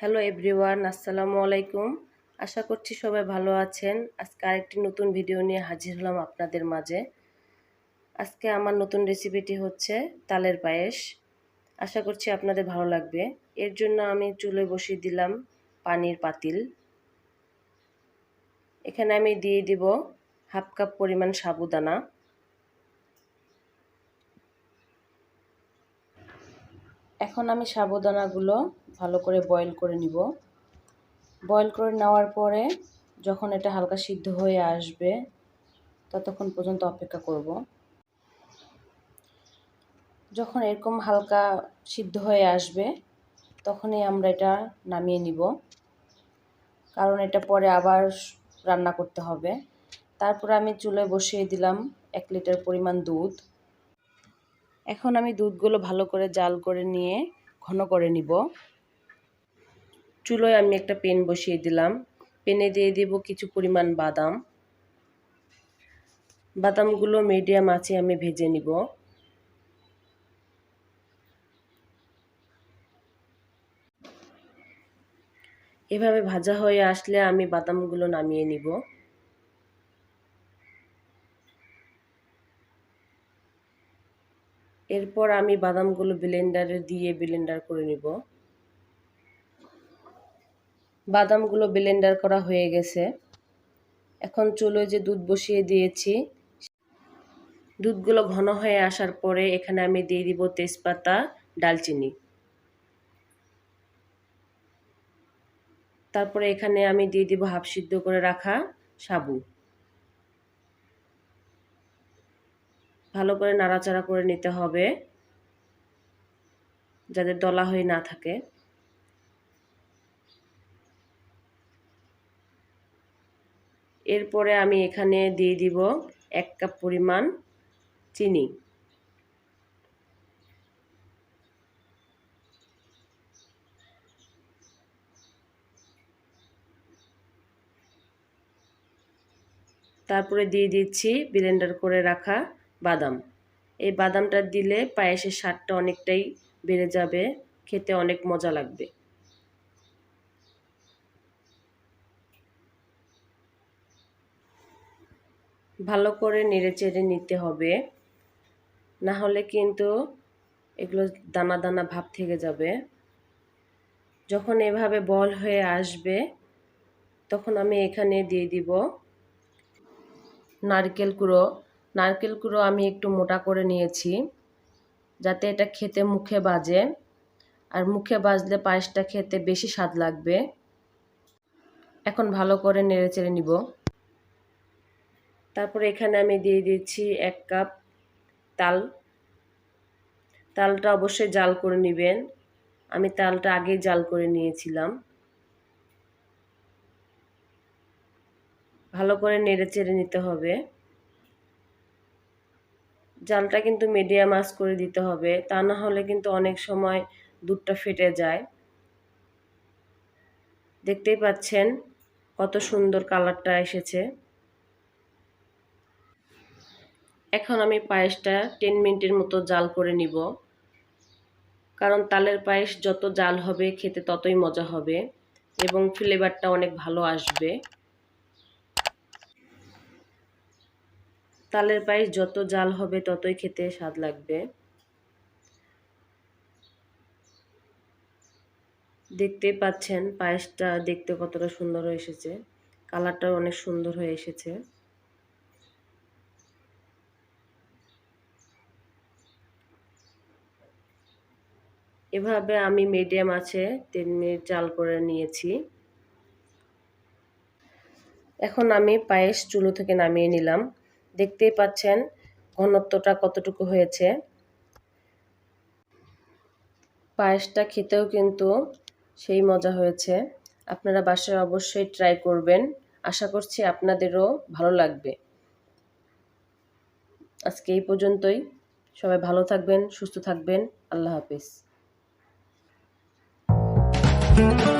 Hello everyone আসসালামু আলাইকুম। আশা করছি সবাই ভালো আছেন। আজকে আরেকটি নতুন ভিডিও নিয়ে হাজির হলাম আপনাদের মাঝে। আজকে আমার নতুন রেসিপিটি হচ্ছে তালের পায়েস। আশা করছি আপনাদের ভালো লাগবে। এর জন্য আমি চুলে বসিয়ে দিলাম পানির পাতিল। এখানে আমি দিয়ে দিব হাফ কাপ পরিমাণ সাবুদানা। এখন আমি সাবুদানাগুলো ভালো করে বয়েল করে নিব। বয়েল করে নেওয়ার পরে যখন এটা হালকা সিদ্ধ হয়ে আসবে, ততক্ষণ পর্যন্ত অপেক্ষা করব। যখন এরকম হালকা সিদ্ধ হয়ে আসবে, তখনই আমরা এটা নামিয়ে নিব। কারণ এটা পরে আবার রান্না করতে হবে। তারপর আমি চুলে বসিয়ে দিলাম এক লিটার পরিমাণ দুধ। এখন আমি দুধগুলো ভালো করে জাল করে নিয়ে ঘন করে নিব। চুলোয় আমি একটা পেন বসিয়ে দিলাম। পেনে দিয়ে দিব কিছু পরিমাণ বাদাম। বাদামগুলো মিডিয়াম আছে আমি ভেজে নিব। এভাবে ভাজা হয়ে আসলে আমি বাদামগুলো নামিয়ে নিব। এরপর আমি বাদামগুলো ব্লেন্ডারে দিয়ে ব্লেন্ডার করে নিব। বাদামগুলো ব্লেন্ডার করা হয়ে গেছে। এখন চুলো যে দুধ বসিয়ে দিয়েছি, দুধগুলো ঘন হয়ে আসার পরে এখানে আমি দিয়ে দিব তেজপাতা, ডালচিনি। তারপরে এখানে আমি দিয়ে দিব হাফ সিদ্ধ করে রাখা সাবু। ভালো করে নাড়াচাড়া করে নিতে হবে, যাতে দলা হয়ে না থাকে। এরপরে আমি এখানে দিয়ে দিব এক কাপ পরিমাণ চিনি। তারপরে দিয়ে দিচ্ছি ব্লেন্ডার করে রাখা বাদাম। এই বাদামটা দিলে পায়েসের স্বাদটা অনেকটাই বেড়ে যাবে, খেতে অনেক মজা লাগবে। ভালো করে নেড়ে চেড়ে নিতে হবে। না হলে কিন্তু এগুলো দানা দানা ভাব থেকে যাবে। যখন এভাবে বল হয়ে আসবে, তখন আমি এখানে দিয়ে দিব নারকেল কুড়ো। নারকেল কুড়ো আমি একটু মোটা করে নিয়েছি, যাতে এটা খেতে মুখে বাজে। আর মুখে বাজলে পায়েসটা খেতে বেশি স্বাদ লাগবে। এখন ভালো করে নেড়ে চেড়ে নিব। তারপরে এখানে আমি দিয়ে দিচ্ছি এক কাপ তাল। তালটা অবশ্যই জাল করে নেবেন। আমি তালটা আগেই জাল করে নিয়েছিলাম। ভালো করে নেড়ে চেড়ে নিতে হবে। জালটা কিন্তু মিডিয়াম আঁচ করে দিতে হবে। তা না হলে কিন্তু অনেক সময় দুধটা ফেটে যায়। দেখতেই পাচ্ছেন কত সুন্দর কালারটা এসেছে। এখন আমি পায়েসটা টেন মিনিটের মতো জাল করে নিব। কারণ তালের পায়েস যত জাল হবে, খেতে ততই মজা হবে এবং ফ্লেভারটা অনেক ভালো আসবে। তালের পায়েস যত জাল হবে, ততই খেতে স্বাদ লাগবে। দেখতেই পাচ্ছেন, পায়েসটা দেখতে কতটা সুন্দর হয়ে এসেছে। কালারটাও অনেক সুন্দর হয়ে এসেছে। এভাবে আমি মিডিয়াম আছে, তিন মিনিট জাল করে নিয়েছি। এখন আমি পায়েস চুলো থেকে নামিয়ে নিলাম। দেখতেই পাচ্ছেন ঘনত্বটা কতটুকু হয়েছে। পায়েসটা খেতেও কিন্তু সেই মজা হয়েছে। আপনারা বাসায় অবশ্যই ট্রাই করবেন। আশা করছি আপনাদেরও ভালো লাগবে। আজকে এই পর্যন্তই। সবাই ভালো থাকবেন, সুস্থ থাকবেন। আল্লাহ হাফিজ। Thank you.